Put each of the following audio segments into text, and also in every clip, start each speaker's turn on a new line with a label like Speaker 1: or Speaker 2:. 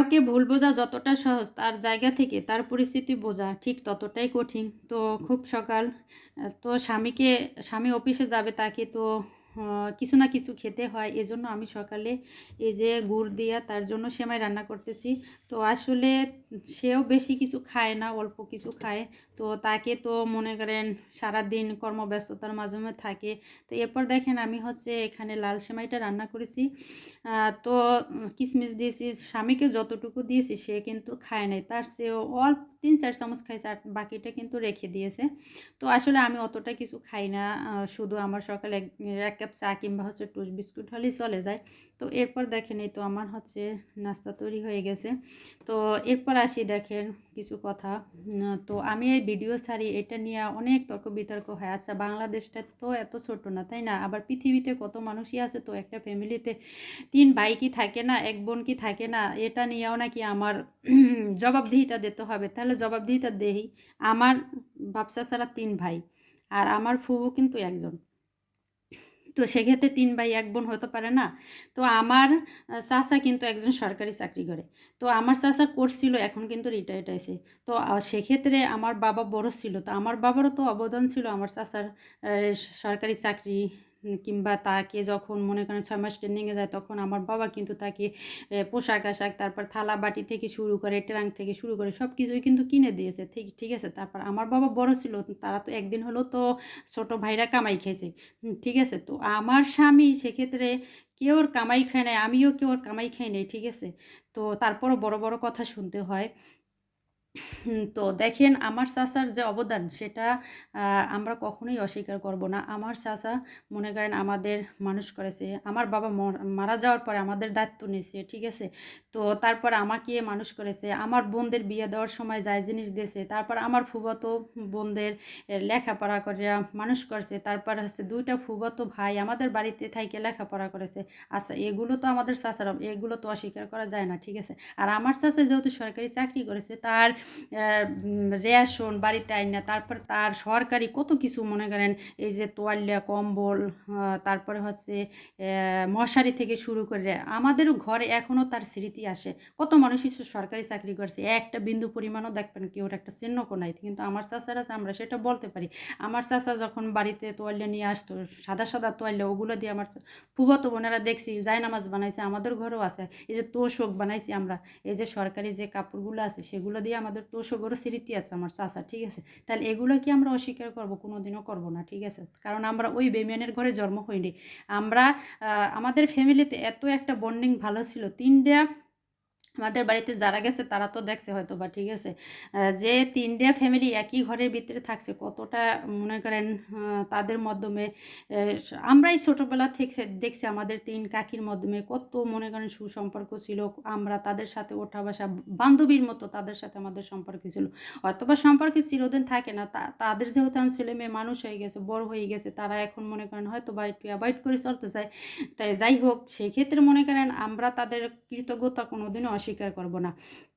Speaker 1: কাউকে ভুল বোঝা যতটা সহজ, তার জায়গা থেকে তার পরিস্থিতি বোঝা ঠিক ততটাই কঠিন। তো খুব সকাল। তো স্বামীকে, স্বামী অফিসে যাবে তাকে তো কিছু না কিছু খেতে হয়। এজন্য আমি সকালে এই যে গুড় দিয়া তার জন্য সেমাই রান্না করতেছি। তো আসলে সেও বেশি কিছু খায় না, অল্প কিছু খায়। তো তাকে তো মনে করেন সারাদিন কর্মব্যস্ততার মাঝে থাকে। তো এরপর দেখেন আমি হচ্ছে এখানে লাল সেমাইটা রান্না করেছি। তো কিশমিশ দিয়েছি, স্বামীকে যতটুকু দিয়েছি সে কিন্তু খায় নাই। তার সেও অল্প তিন চার চামচ খাইছে আর বাকিটা কিন্তু রেখে দিয়েছে। তো আসলে আমি অতটা কিছু খাই না শুধু আমার সকালে এক কাপ চা কিংবা হচ্ছে টুস বিস্কুট হলেই চলে যায়। তো এরপর দেখেন এই তো আমার হচ্ছে নাস্তা তৈরি হয়ে গেছে। তো এরপর আসি দেখেন কিছু কথা। তো আমি এই ভিডিও ছাড়ি, এটা নিয়ে অনেক তর্ক বিতর্ক হয়। আচ্ছা বাংলাদেশটা তো এত ছোট না, তাই না? আবার পৃথিবীতে কত মানুষই আছে তো একটা ফ্যামিলিতে তিন ভাই কি থাকে না, এক বোন কি থাকে না, এটা নিয়েও নাকি আমার জবাবদিহিতা দিতে হবে। তাহলে জবাবদিহিতা দেই, আমার বাপসা ছাড়া তিন ভাই, আর আমার ফুবু কিন্তু একজন। তো সেক্ষেত্রে তিন ভাই, এক বোন হতে পারে না। তো আমার চাষা চাচা কিন্তু একজন সরকারি চাকরি করে। তো আমার চাচা করছিল, এখন কিন্তু রিটায়ার্ড আছে তো সেক্ষেত্রে আমার বাবা বড় ছিল। তো আমার বাবারও তো অবদান ছিল, আমার চাষার সরকারি চাকরি কিংবা তাকে যখন মনে করেন ছয় মাস ট্রেনিংয়ে যায়, তখন আমার বাবা কিন্তু তাকে পোশাক আশাক, তারপর থালা বাটি থেকে শুরু করে, ট্রাঙ্ক থেকে শুরু করে সব কিছুই কিন্তু কিনে দিয়েছে। ঠিক ঠিক আছে? তারপর আমার বাবা বড় ছিল, তারা তো একদিন হলো তো ছোট ভাইরা কামাই খেয়েছে। ঠিক আছে? তো আমার স্বামী সেক্ষেত্রে কেউ ওর কামাই খায় নাই, আমিও কেউ ওর কামাই খাই নাই, ঠিক আছে? তো তারপরও বড় বড় কথা শুনতে হয়। তো দেখেন আমার চাচার যে অবদান সেটা আমরা কখনোই অস্বীকার করব না। আমার চাচা মনে করেন আমাদের মানুষ করেছে। আমার বাবা মর- যাওয়ার পরে আমাদের দায়িত্ব নিয়েছে, ঠিক আছে? তো তারপর আমাকে মানুষ করেছে। আমার বোনদের বিয়ে দেওয়ার সময় যায় জিনিস দিয়েছে, তারপর আমার ফুফাতো বোনদের লেখাপড়া করে মানুষ করেছে। তারপর হচ্ছে দুইটা ফুফাতো ভাই আমাদের বাড়িতে থাইকে লেখাপড়া করেছে। আচ্ছা এগুলো তো আমাদের চাচারা, এগুলো তো অস্বীকার করা যায় না, ঠিক আছে? আর আমার চাচা যেহেতু সরকারি চাকরি করেছে, তার রেশন বাড়িতে আইন তারপর তার সরকারি কত কিছু মনে করেন, এই যে তোয়াল্লা কম্বল তারপরে হচ্ছে মশারি থেকে শুরু করে, আমাদেরও ঘরে এখনও তার স্মৃতি আসে। কত মানুষই সরকারি চাকরি করছে, একটা বিন্দু পরিমাণও দেখবেন কেউ একটা চিহ্ন নাই কিন্তু আমার চাচারা আমরা সেটা বলতে পারি। আমার চাচা যখন বাড়িতে তোয়াল্লা নিয়ে আসতো, সাদা সাদা তোয়াল্লা ওগুলো দিয়ে আমার ফুফাতো বোনেরা দেখছি, জায়নামাজ বানাইছে, আমাদের ঘরেও আছে, এই যে তোষক বানাইছি আমরা, এই যে সরকারি যে কাপড়গুলো আছে, সেগুলো দিয়ে আমাদের তোষকেরও স্মৃতি আছে, আমার চাচা, ঠিক আছে? তাহলে এগুলো কি আমরা অস্বীকার করব? কোনোদিনও করব না, ঠিক আছে? কারণ আমরা ওই বেমিয়ানের ঘরে জন্ম হইনি। আমরা আমাদের ফ্যামিলিতে এত একটা বন্ডিং ভালো ছিল। তিনটা আমাদের বাড়িতে যারা গেছে তারা তো দেখছে হয়তো বা, ঠিক আছে? যে তিনটা ফ্যামিলি একই ঘরের ভিতরে থাকছে, কতটা মনে করেন তাদের মাধ্যমে আমরাই ছোটোবেলা থেকে দেখছি আমাদের তিন কাকির মাধ্যমে কত মনে করেন সুসম্পর্ক ছিল, আমরা তাদের সাথে ওঠা বসা, বান্ধবীর মতো তাদের সাথে আমাদের সম্পর্ক ছিল। অথবা সম্পর্ক চিরদিন থাকে না তাদের যেহেতু এখন ছেলে মেয়ে মানুষ হয়ে গেছে, বড় হয়ে গেছে, তারা এখন মনে করেন হয়তো বা একটু অ্যাভয়েড করে চলতে চায়। তাই যাই হোক, সেক্ষেত্রে মনে করেন আমরা তাদের কৃতজ্ঞতা কোনোদিনও অস্বীকার করব না।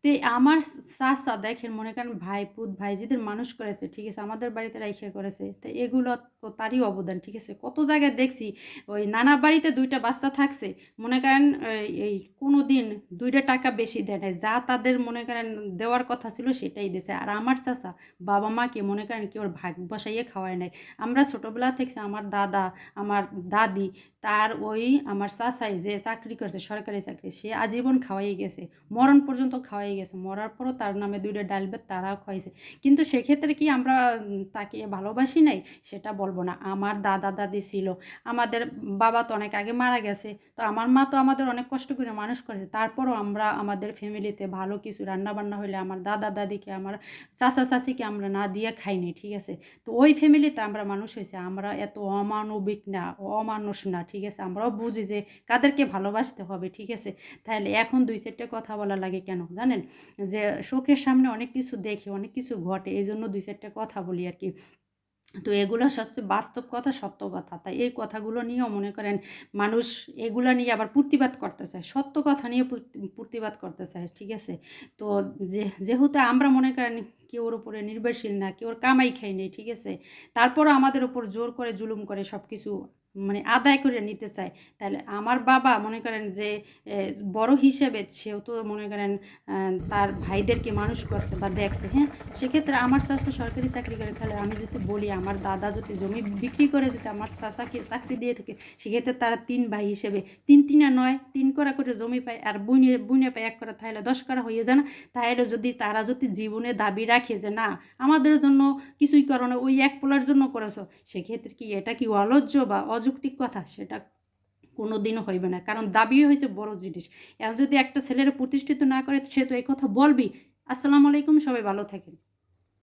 Speaker 1: তো আমার চাচা দেখেন, মনে করেন ভাই পুত, ভাই যেদের মানুষ করেছে, ঠিক আছে, আমাদের বাড়িতে রাইখে করেছে, তো এগুলো তো তারই অবদান, ঠিক আছে। কত জায়গায় দেখছি, ওই নানা বাড়িতে দুইটা বাচ্চা থাকছে, মনে করেন, এই- কোনো দিন দুইটা টাকা বেশি দেয় নাই, যা তাদের মনে করেন দেওয়ার কথা ছিল সেটাই দিয়েছে আর আমার চাচা বাবা মাকে মনে করেন কি ওর ভাগ বসাইয়ে খাওয়ায় নাই। আমরা ছোটোবেলা থেকে আমার দাদা, আমার দাদি, তার ওই আমার চাচাই যে চাকরি করছে, সরকারি চাকরি, সে আজীবন খাওয়াই গেছে। মরণ পর্যন্ত খাওয়াই গেছে। মরার পরও তার নামে দুইটা ডাল ভাত তারাও খাওয়াইছে। কিন্তু সেক্ষেত্রে কি আমরা তাকে ভালোবাসি নাই? সেটা বলব না। আমার দাদা দাদি ছিল। আমাদের বাবা তো অনেক আগে মারা গেছে। তো আমার মা তো আমাদের অনেক কষ্ট করে মানুষ করেছে। তারপরও আমরা আমাদের ফ্যামিলিতে ভালো কিছু রান্না বান্না হলে আমার দাদা দাদিকে, আমার চাচা চাচিকে আমরা না দিয়ে খাইনি ঠিক আছে? তো ওই ফ্যামিলিতে আমরা মানুষ হয়েছে। আমরা এত অমানবিক না, অমানুষ না, ঠিক আছে? আমরাও বুঝি যে কাদেরকে ভালোবাসতে হবে, ঠিক আছে? তাহলে এখন দুই চারটে কথা বলা লাগে কেন জানেন? যে শোকের সামনে অনেক কিছু দেখি, অনেক কিছু ঘটে এই জন্য দুই চারটা কথা বলি আর কি তো এগুলো সবচেয়ে বাস্তব কথা, সত্য কথা। তাই এই কথাগুলো নিয়েও মনে করেন মানুষ এগুলো নিয়ে আবার প্রতিবাদ করতে চায়, সত্য কথা নিয়ে প্রতি- প্রতিবাদ করতে চায়, ঠিক আছে? তো যেহেতু আমরা মনে করেন কেউর উপরে নির্ভরশীল না কেউর কামাই খাই নেই, ঠিক আছে? তারপরও আমাদের উপর জোর করে, জুলুম করে সব কিছু মানে আদায় করে নিতে চায়। তাহলে আমার বাবা মনে করেন যে বড় হিসেবে সেও তো মনে করেন তার ভাইদেরকে মানুষ করছে বা দেখছে হ্যাঁ? সেক্ষেত্রে আমার চাচা সরকারি চাকরি করে, তাহলে আমি যদি বলি, আমার দাদা যদি জমি বিক্রি করে, যদি আমার চাচাকে চাকরি দিয়ে থাকে, সেক্ষেত্রে তারা তিন ভাই হিসেবে, তিন তিনা নয়, তিন করা করে জমি পায়, আর বুনে বুনে পায় এক করা, তাহলে দশ করা হয়ে যায় না। তাহলে যদি তারা যদি জীবনে দাবি রাখে যে, না, আমাদের জন্য কিছুই করো না, ওই এক পোলার জন্য করেছ। সেক্ষেত্রে কি এটা কি অলজ্জ বা অযৌক্তিক কথা? সেটা কোনো দিনও হইবে না। কারণ দাবিও হয়েছে বড় জিনিস। এখন যদি একটা ছেলের প্রতিষ্ঠিত না করে, সে তো এই কথা বলবি আসসালামু আলাইকুম, সবাই ভালো থাকেন।